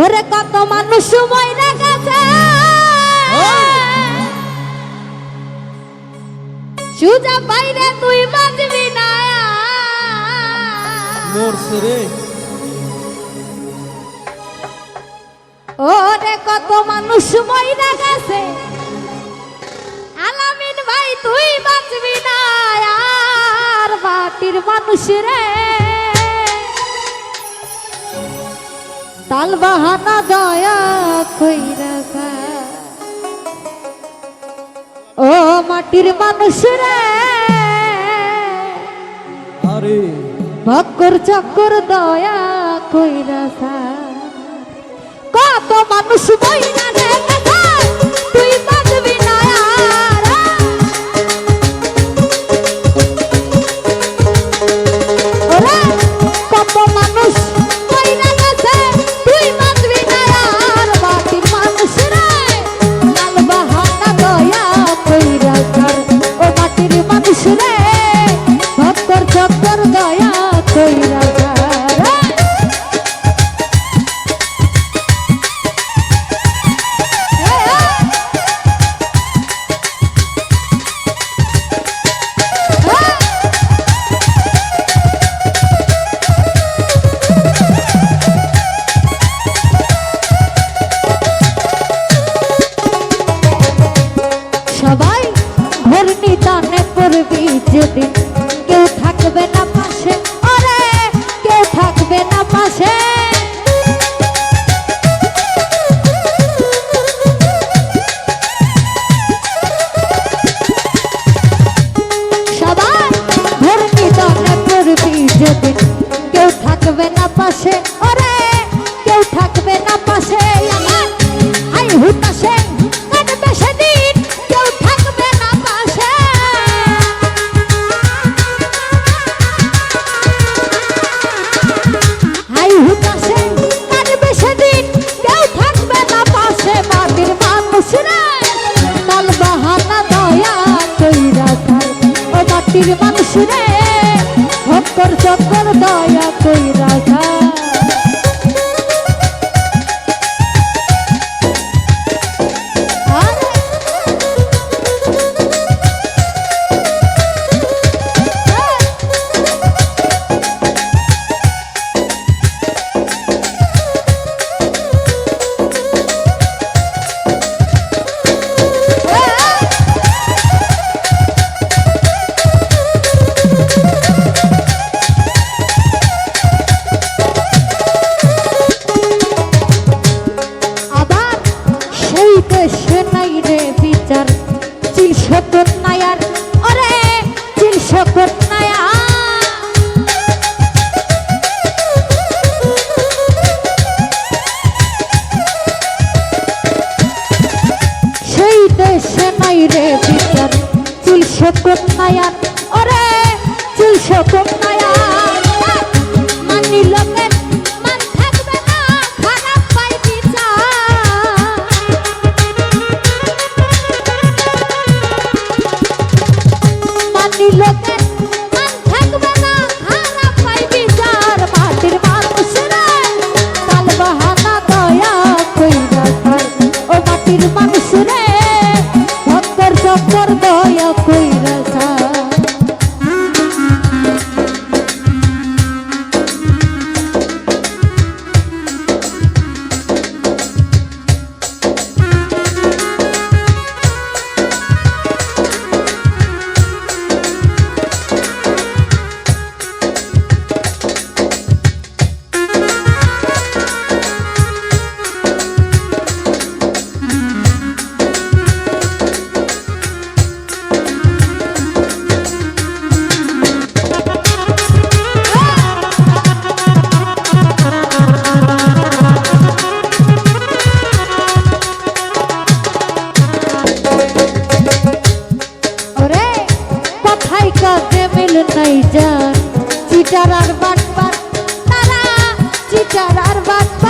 ওরে কত মানুষ মইরা গেছে। সুজা বাইরে তুই বাঁচবি না। মরছে রে। ওরে কত মানুষ মইরা গেছে। আলামিন ভাই তুই বাঁচবি না। আর বাটির মানুষ রে। তাল বাহানা দয়া কইরা। ও মাটির মানুষ রে আরে ভক্কর চক্কর দয়া কইরা কত মানুষ যেদিন কেউ থাকবে না পাশে ওরে কেউ থাকবে না পাশে। সবাই ঘূর্ণি দলে পড়বি যেদিন কেউ থাকবে না মাটির মানুষ রে। রে বিচার চিল শতন নায়ার ওরে চুল শতন নায়ার চিটার আর বাটপার তারা চিটার আর বাটপার